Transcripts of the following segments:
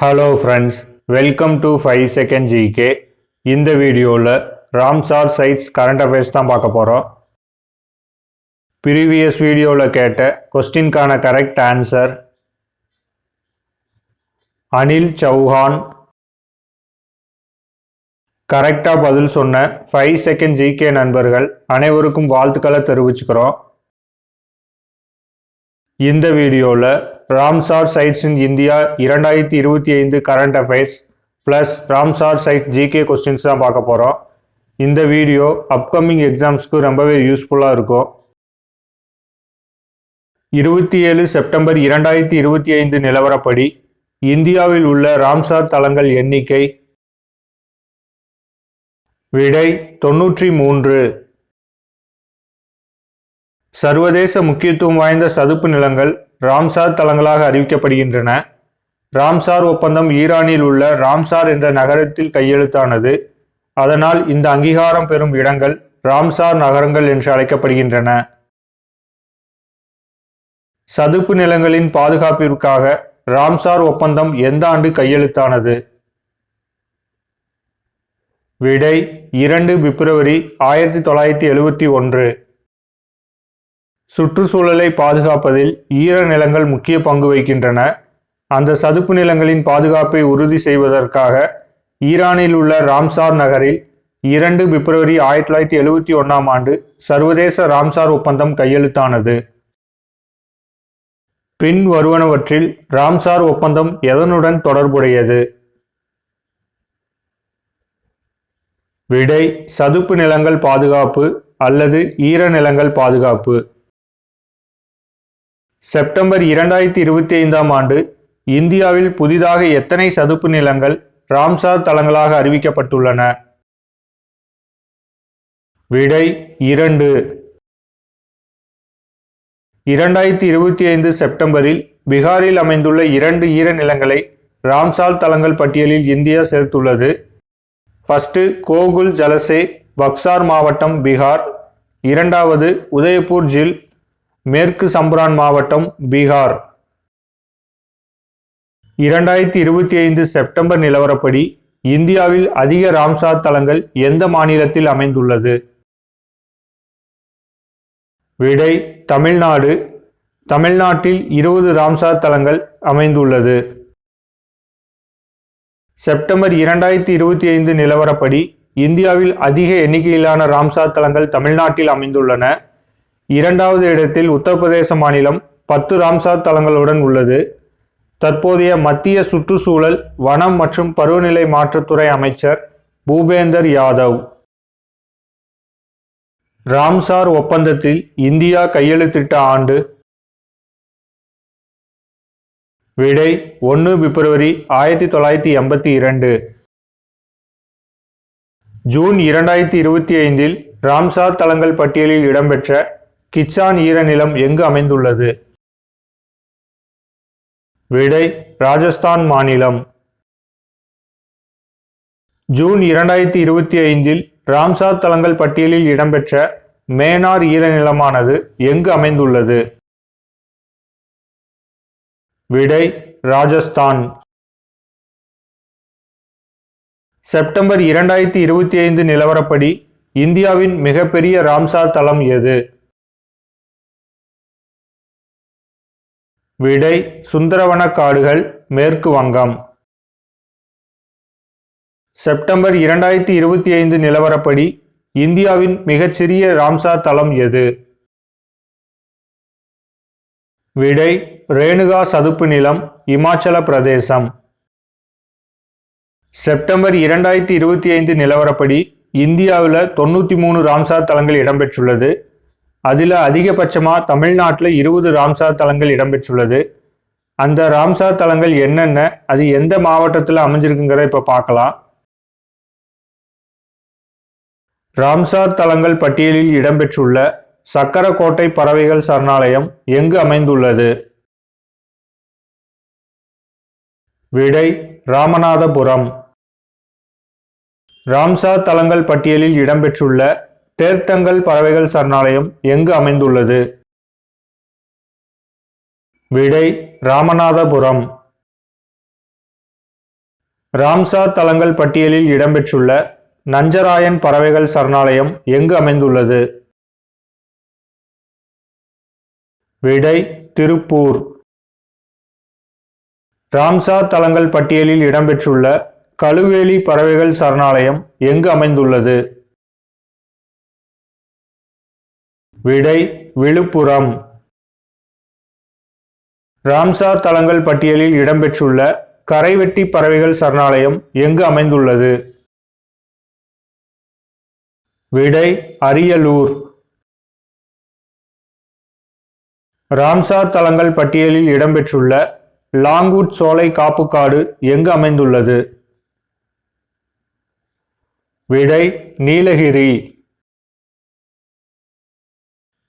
Hello friends welcome to five second GK இந்த வீடியோவில் Ramsar sides current affairs தான் பார்க்க போகிறோம் ப்ரீவியஸ் வீடியோவில் கேட்ட கொஸ்டின்கான கரெக்ட் ஆன்சர் அனில் சௌஹான். கரெக்டாக பதில் சொன்ன ஃபைவ் செகண்ட் ஜிகே நண்பர்கள் அனைவருக்கும் வாழ்த்துக்களை தெரிவிச்சுக்கிறோம். இந்த வீடியோவில் ராம்சார் சைட்ஸ் இன் இந்தியா இரண்டாயிரத்தி இருபத்தி ஐந்து current affairs plus Ramsar site GK questions தான் பார்க்க போகிறோம் இந்த வீடியோ அப்கமிங் எக்ஸாம்ஸ்க்கு ரொம்பவே யூஸ்ஃபுல்லாக இருக்கும். இருபத்தி ஏழு செப்டம்பர் இரண்டாயிரத்தி இருபத்தி ஐந்து நிலவரப்படி இந்தியாவில் உள்ள ராம்சார் தலங்கள் எண்ணிக்கை விடை தொன்னூற்றி மூன்று. சர்வதேச முக்கியத்துவம் வாய்ந்த சதுப்பு நிலங்கள் ராம்சார் தலங்களாக அறிவிக்கப்படுகின்றன. ராம்சார் ஒப்பந்தம் ஈரானில் உள்ள ராம்சார் என்ற நகரத்தில் கையெழுத்தானது. அதனால் இந்த அங்கீகாரம் பெறும் இடங்கள் ராம்சார் நகரங்கள் என்று அழைக்கப்படுகின்றன. சதுப்பு நிலங்களின் பாதுகாப்பிற்காக ராம்சார் ஒப்பந்தம் எந்த ஆண்டு கையெழுத்தானது? விடை இரண்டு பிப்ரவரி ஆயிரத்தி தொள்ளாயிரத்தி எழுபத்தி ஒன்று. சுற்றுச்சூழலை பாதுகாப்பதில் ஈர நிலங்கள் முக்கிய பங்கு வகிக்கின்றன. அந்த சதுப்பு நிலங்களின் பாதுகாப்பை உறுதி செய்வதற்காக ஈரானில் உள்ள ராம்சார் நகரில் இரண்டு பிப்ரவரி ஆயிரத்தி தொள்ளாயிரத்தி எழுவத்தி ஒன்றாம் ஆண்டு சர்வதேச ராம்சார் ஒப்பந்தம் கையெழுத்தானது. பின் வருவனவற்றில் ராம்சார் ஒப்பந்தம் எதனுடன் தொடர்புடையது? விடை சதுப்பு நிலங்கள் பாதுகாப்பு அல்லது ஈர நிலங்கள் பாதுகாப்பு. செப்டம்பர் இரண்டாயிரத்தி இருபத்தி ஐந்தாம் ஆண்டு இந்தியாவில் புதிதாக எத்தனை சதுப்பு நிலங்கள் ராம்சார் தலங்களாக அறிவிக்கப்பட்டுள்ளன? விடை இரண்டு. இரண்டாயிரத்தி இருபத்தி ஐந்து செப்டம்பரில் பீகாரில் அமைந்துள்ள இரண்டு ஈர நிலங்களை ராம்சார் தலங்கள் பட்டியலில் இந்தியா சேர்த்துள்ளது. ஃபர்ஸ்ட் கோகுல் ஜலசே பக்சார் மாவட்டம் பீகார் இரண்டாவது உதயபூர் ஜில் மேற்கு சம்பரான் மாவட்டம் பீகார். இரண்டாயிரத்தி இருபத்தி ஐந்து செப்டம்பர் நிலவரப்படி இந்தியாவில் அதிக ராம்சார் தலங்கள் எந்த மாநிலத்தில் அமைந்துள்ளது? விடை தமிழ்நாடு. தமிழ்நாட்டில் இருபது ராம்சார் தலங்கள் அமைந்துள்ளது. செப்டம்பர் இரண்டாயிரத்தி இருபத்தி ஐந்து நிலவரப்படி இந்தியாவில் அதிக எண்ணிக்கையிலான ராம்சார் தலங்கள் தமிழ்நாட்டில் அமைந்துள்ளன. இரண்டாவது இடத்தில் உத்தரப்பிரதேச மாநிலம் பத்து ராம்சார் தலங்களுடன் உள்ளது. தற்போதைய மத்திய சுற்றுச்சூழல் வனம் மற்றும் பருவநிலை மாற்றத்துறை அமைச்சர் பூபேந்தர் யாதவ். ராம்சார் ஒப்பந்தத்தில் இந்தியா கையெழுத்திட்ட ஆண்டு விடை ஒன்று பிப்ரவரி ஆயிரத்தி தொள்ளாயிரத்தி எண்பத்தி இரண்டு. ஜூன் இரண்டாயிரத்தி இருபத்தி ஐந்தில் ராம்சார் தலங்கள் பட்டியலில் இடம்பெற்ற கிச்சான் ஈரநிலம் எங்கு அமைந்துள்ளது? விடை ராஜஸ்தான் மாநிலம். ஜூன் இரண்டாயிரத்தி இருபத்தி ஐந்தில் ராம்சார் தலங்கள் பட்டியலில் இடம்பெற்ற மேனார் ஈரநிலமானது எங்கு அமைந்துள்ளது? விடை ராஜஸ்தான். செப்டம்பர் இரண்டாயிரத்தி இருபத்தி ஐந்து நிலவரப்படி இந்தியாவின் மிகப்பெரிய ராம்சார் தலம் எது? விடை சுந்தரவன காடுகள் மேற்கு வங்கம். செப்டம்பர் இரண்டாயிரத்தி இருபத்தி ஐந்து நிலவரப்படி இந்தியாவின் மிகச்சிறிய ராம்சார் தலம் எது? விடை ரேணுகா சதுப்பு நிலம் இமாச்சல பிரதேசம். செப்டம்பர் இரண்டாயிரத்தி இருபத்தி ஐந்து நிலவரப்படி இந்தியாவில் தொண்ணூற்றி மூணு ராம்சார் தலங்கள் இடம்பெற்றுள்ளது. அதில் அதிகபட்சமாக தமிழ்நாட்டில் இருபது ராம்சார் தலங்கள் இடம்பெற்றுள்ளது. அந்த ராம்சார் தலங்கள் என்னென்ன அது எந்த மாவட்டத்தில் அமைஞ்சிருக்குங்கிறத இப்போ பார்க்கலாம். ராம்சார் தலங்கள் பட்டியலில் இடம்பெற்றுள்ள சக்கரக்கோட்டை பறவைகள் சரணாலயம் எங்கு அமைந்துள்ளது? விடை ராமநாதபுரம். ராம்சார் தலங்கள் பட்டியலில் இடம்பெற்றுள்ள தேர்த்தங்கல் பறவைகள் சரணாலயம் எங்கு அமைந்துள்ளது? விடை ராமநாதபுரம். ராம்சார் தலங்கள் பட்டியலில் இடம்பெற்றுள்ள நஞ்சராயன் பறவைகள் சரணாலயம் எங்கு அமைந்துள்ளது? விடை திருப்பூர். ராம்சார் தலங்கள் பட்டியலில் இடம்பெற்றுள்ள கழுவேலி பறவைகள் சரணாலயம் எங்கு அமைந்துள்ளது? விடை விழுப்புரம். ராம்சார் தலங்கள் பட்டியலில் இடம்பெற்றுள்ள கரைவெட்டி பறவைகள் சரணாலயம் எங்கு அமைந்துள்ளது? விடை அரியலூர். ராம்சார் தலங்கள் பட்டியலில் இடம்பெற்றுள்ள லாங்கூட் சோலை காப்புக்காடு எங்கு அமைந்துள்ளது? விடை நீலகிரி.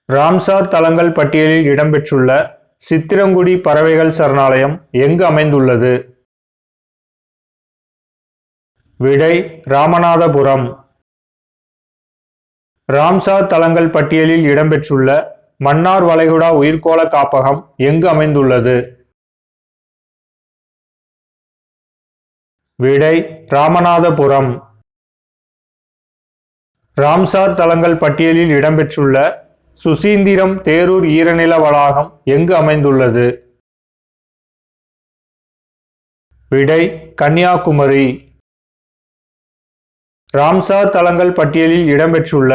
ராம்சார் தலங்கள் பட்டியலில் இடம்பெற்றுள்ள சித்திரங்குடி பறவைகள் சரணாலயம் எங்கு அமைந்துள்ளது? விடை ராமநாதபுரம். ராம்சார் தலங்கள் பட்டியலில் இடம்பெற்றுள்ள மன்னார் வளைகுடா உயிர்கோள காப்பகம் எங்கு அமைந்துள்ளது? விடை ராமநாதபுரம். ராம்சார் தலங்கள் பட்டியலில் இடம்பெற்றுள்ள சுசீந்திரம் தேரூர் ஈரநில வளாகம் எங்கு அமைந்துள்ளது? விடை கன்னியாகுமரி. ராம்சார் தலங்கள் பட்டியலில் இடம்பெற்றுள்ள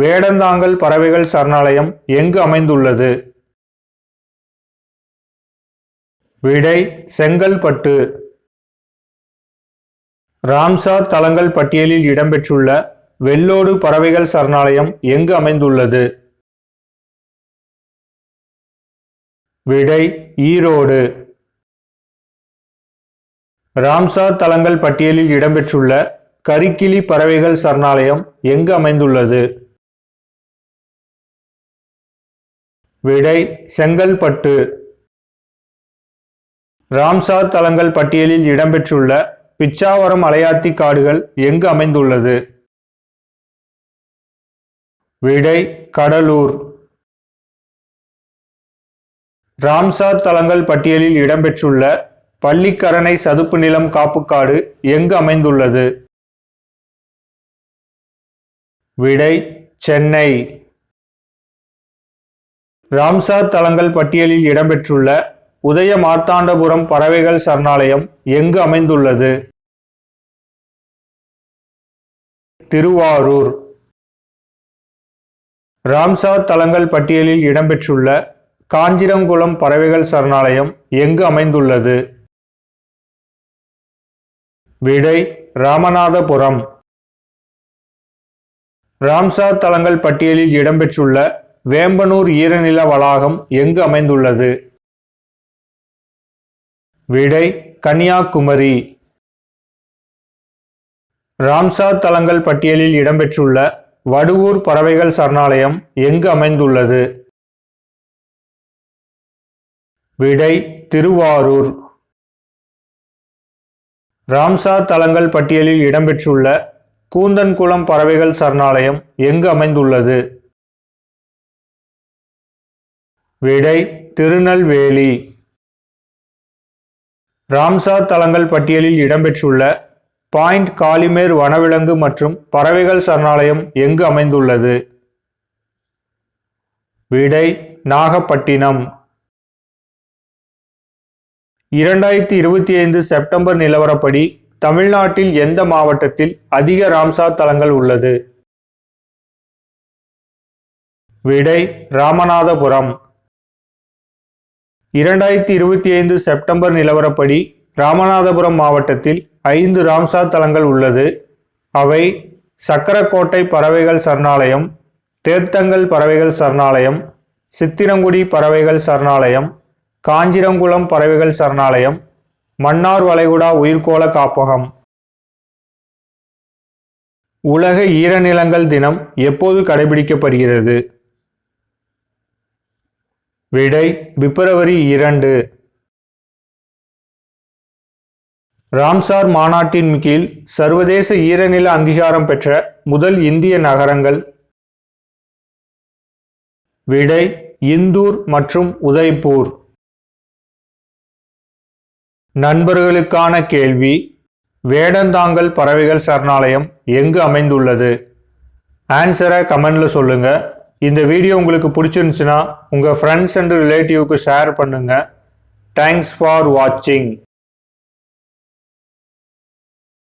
வேடந்தாங்கல் பறவைகள் சரணாலயம் எங்கு அமைந்துள்ளது? விடை செங்கல்பட்டு. ராம்சார் தலங்கள் பட்டியலில் இடம்பெற்றுள்ள வெள்ளோடு பறவைகள் சரணாலயம் எங்கு அமைந்துள்ளது? விடை ஈரோடு. ராம்சார் தலங்கள் பட்டியலில் இடம்பெற்றுள்ள கரிக்கிளி பறவைகள் சரணாலயம் எங்கு அமைந்துள்ளது? விடை செங்கல்பட்டு. ராம்சார் தலங்கள் பட்டியலில் இடம்பெற்றுள்ள பிச்சாவரம் அலையாத்தி காடுகள் எங்கு அமைந்துள்ளது? விடை கடலூர். ராம்சார் தலங்கள் பட்டியலில் இடம்பெற்றுள்ள பள்ளிக்கரணை சதுப்பு நிலம் காப்புக்காடு எங்கு அமைந்துள்ளது? விடை சென்னை. ராம்சார் தலங்கள் பட்டியலில் இடம்பெற்றுள்ள உதய மார்த்தாண்டபுரம் பறவைகள் சரணாலயம் எங்கு அமைந்துள்ளது? திருவாரூர். ராம்சார் தலங்கள் பட்டியலில் இடம்பெற்றுள்ள காஞ்சிரங்குளம் பறவைகள் சரணாலயம் எங்கு அமைந்துள்ளது? விடை ராமநாதபுரம். ராம்சார் தலங்கள் பட்டியலில் இடம்பெற்றுள்ள வேம்பனூர் ஈரநில வளாகம் எங்கு அமைந்துள்ளது? விடை கன்னியாகுமரி. ராம்சார் தலங்கள் பட்டியலில் இடம்பெற்றுள்ள வடுவூர் பறவைகள் சரணாலயம் எங்கு அமைந்துள்ளது? விடை திருவாரூர். ராம்சார் தலங்கள் பட்டியலில் இடம்பெற்றுள்ள கூந்தன்குளம் பறவைகள் சரணாலயம் எங்கு அமைந்துள்ளது? விடை திருநெல்வேலி. ராம்சார் தலங்கள் பட்டியலில் இடம்பெற்றுள்ள பாயிண்ட் காலிமேர் வனவிலங்கு மற்றும் பறவைகள் சரணாலயம் எங்கு அமைந்துள்ளது? விடை நாகப்பட்டினம். இரண்டாயிரத்தி இருபத்தி ஐந்து செப்டம்பர் நிலவரப்படி தமிழ்நாட்டில் எந்த மாவட்டத்தில் அதிக ராம்சார் தலங்கள் உள்ளது? விடை ராமநாதபுரம். இரண்டாயிரத்தி இருபத்தி ஐந்து செப்டம்பர் நிலவரப்படி ராமநாதபுரம் மாவட்டத்தில் ஐந்து ராம்சார் தலங்கள் உள்ளது. அவை சக்கரக்கோட்டை பறவைகள் சரணாலயம் தேர்த்தங்கல் பறவைகள் சரணாலயம் சித்திரங்குடி பறவைகள் சரணாலயம் காஞ்சிரங்குளம் பறவைகள் சரணாலயம் மன்னார் வளைகுடா உயிர்கோள காப்பகம். உலக ஈரநிலங்கள் தினம் எப்போது கடைபிடிக்கப்படுகிறது? விடை பிப்ரவரி இரண்டு. ராம்சார் மாநாட்டின் கீழ் சர்வதேச ஈரநில அங்கீகாரம் பெற்ற முதல் இந்திய நகரங்கள். விடை இந்தூர் மற்றும் உதய்பூர். நண்பர்களுக்கான கேள்வி. வேடந்தாங்கல் பறவைகள் சரணாலயம் எங்கு அமைந்துள்ளது? ஆன்சரை கமெண்டில் சொல்லுங்கள் இந்த வீடியோ உங்களுக்கு பிடிச்சிருந்துச்சுன்னா உங்கள் ஃப்ரெண்ட்ஸ் அண்ட் ரிலேட்டிவ்க்கு ஷேர் பண்ணுங்கள் தேங்க்ஸ் ஃபார் வாட்சிங்